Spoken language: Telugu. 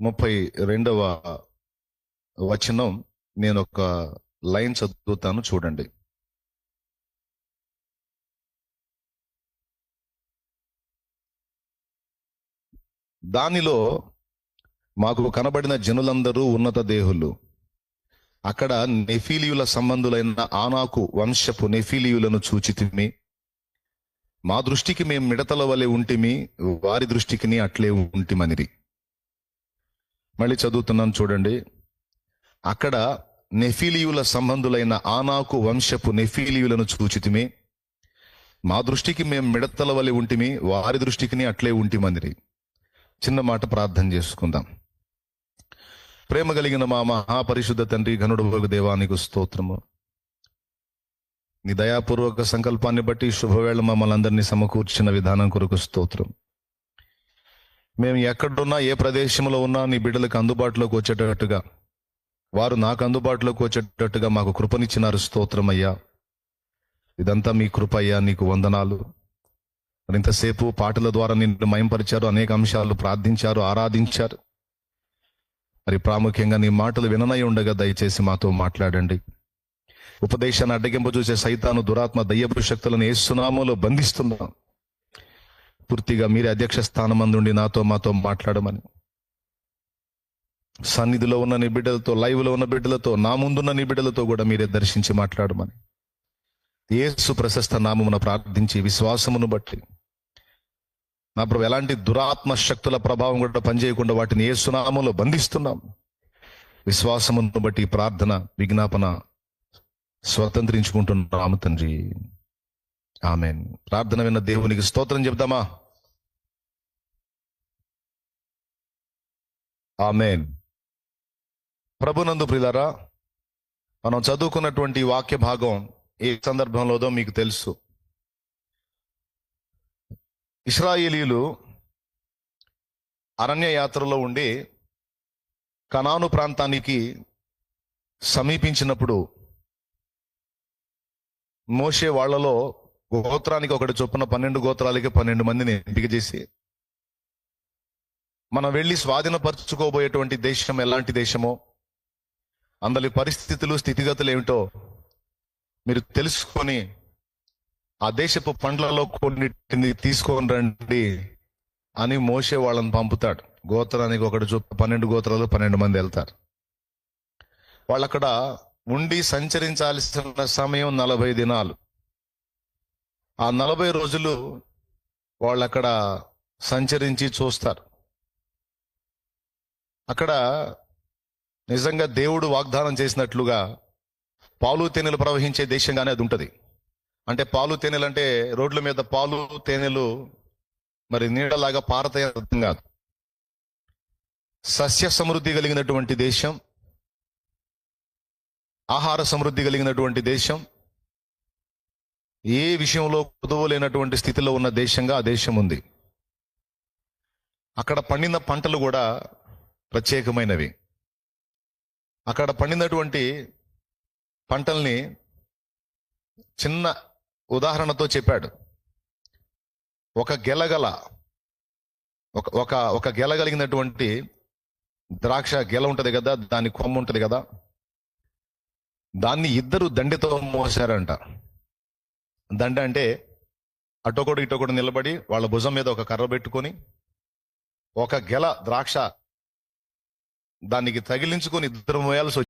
ముప్పై రెండవ వచనం నేను ఒక లైన్ చదువుతాను చూడండి. దానిలో మాకు కనబడిన జనులందరూ ఉన్నత దేహులు. అక్కడ నెఫీలియుల సంబంధులైన ఆనాకు వంశపు నెఫీలియులను చూచితిమి. మా దృష్టికి మేము మిడతల వలె ఉంటిమి వారి దృష్టికిని అట్లే ఉంటిమనిరి. మళ్ళీ చదువుతున్నాను చూడండి. అక్కడ నెఫీలియుల సంబంధులైన ఆనాకు వంశపు నెఫీలియులను చూచితిమి. మా దృష్టికి మేము మిడతల వలె ఉంటిమి వారి దృష్టికి అట్లే ఉంటిమందిరి. చిన్న మాట ప్రార్థన చేసుకుందాం. ప్రేమ కలిగిన మా మహాపరిశుద్ధ తండ్రి ఘనుడు దేవానికి స్తోత్రము. నీ దయాపూర్వక సంకల్పాన్ని బట్టి శుభవేళ మమ్మల్ని అందరినీ సమకూర్చిన విధానం కొరకు స్తోత్రం. మేము ఎక్కడున్నా ఏ ప్రదేశంలో ఉన్నా నీ బిడ్డలకు అందుబాటులోకి వచ్చేటట్టుగా. వారు నాకు అందుబాటులోకి వచ్చేటట్టుగా మాకు కృపనిచ్చినారు. స్తోత్రమయ్యా ఇదంతా మీ కృప అయ్యా నీకు వందనాలు. మరి ఇంతసేపు పాటల ద్వారా నిన్ను మయంపరిచారు అనేక అంశాలు ప్రార్థించారు ఆరాధించారు. మరి ప్రాముఖ్యంగా నీ మాటలు విననై ఉండగా దయచేసి మాతో మాట్లాడండి. ఉపదేశాన్ని అడ్డగింపు చూసే సైతాను దురాత్మ దయ్యపు శక్తులను ఏ ఏసునామలో బంధిస్తున్నాం. పూర్తిగా మీరే అధ్యక్ష స్థానం అందుండి నాతో మాతో మాట్లాడమని. సన్నిధిలో ఉన్న నీ బిడ్డలతో లైవ్లో ఉన్న బిడ్డలతో నా ముందున్న నీ బిడ్డలతో కూడా మీరే దర్శించి మాట్లాడమని. ఏసు ప్రశస్త నామమున ప్రార్థించి విశ్వాసమును బట్టి. నా ప్రభు ఎలాంటి దురాత్మ శక్తుల ప్రభావం కూడా పనిచేయకుండా వాటిని ఏసునామంలో బంధిస్తున్నాం. విశ్వాసమును బట్టి ప్రార్థన విజ్ఞాపన స్వతంత్రించుకుంటున్నాము తండ్రి. ఆమెన్. ప్రార్థన విన్న దేవునికి స్తోత్రం చెప్దామా ఆమెన్. ప్రభునందు ప్రిలారా మనం చదువుకున్నటువంటి వాక్య భాగం ఏ సందర్భంలోదో మీకు తెలుసు. ఇస్రాయేలీలు అరణ్య యాత్రలో ఉండి కనాను ప్రాంతానికి సమీపించినప్పుడు మోసే వాళ్ళలో గోత్రానికి ఒకటి చొప్పున పన్నెండు గోత్రాలకి పన్నెండు మందిని ఎంపిక చేసి మనం వెళ్ళి స్వాధీనపరచుకోబోయేటువంటి దేశం ఎలాంటి దేశమో అందరి పరిస్థితులు స్థితిగతులు ఏమిటో మీరు తెలుసుకొని ఆ దేశపు పండ్లలో కొన్నిటిని తీసుకొని రండి అని మోసే వాళ్ళని పంపుతాడు. గోత్రానికి ఒకటి చొప్పు పన్నెండు గోత్రాలు పన్నెండు మంది వెళ్తారు. వాళ్ళు అక్కడ ఉండి సంచరించాల్సిన సమయం నలభై దినాలు. ఆ నలభై రోజులు వాళ్ళు అక్కడ సంచరించి చూస్తారు. అక్కడ నిజంగా దేవుడు వాగ్దానం చేసినట్లుగా పాలు తేనెలు ప్రవహించే దేశంగానే అది ఉంటుంది. అంటే పాలు తేనెలు అంటే రోడ్ల మీద పాలు తేనెలు మరి నీడలాగా పారతాయి అర్థం కాదు. సస్య సమృద్ధి కలిగినటువంటి దేశం ఆహార సమృద్ధి కలిగినటువంటి దేశం ఏ విషయంలో కుదవలేనటువంటి స్థితిలో ఉన్న దేశంగా ఆ దేశం ఉంది. అక్కడ పండిన పంటలు కూడా ప్రత్యేకమైనవి. అక్కడ పండినటువంటి పంటల్ని చిన్న ఉదాహరణతో చెప్పాడు. ఒక గెలగల ఒక ఒక ఒక గెలగలిగినటువంటి ద్రాక్ష గెల ఉంటుంది కదా దాని కొమ్మ ఉంటుంది కదా దాన్ని ఇద్దరు దండితో మోసారంట. దండ అంటే అటోకోడు ఇటోకోడు నిలబడి వాళ్ళ భుజం మీద ఒక కర్ర పెట్టుకొని ఒక గెల ద్రాక్ష దానికి తగిలించుకొని ఇద్దరు మోయాల్సి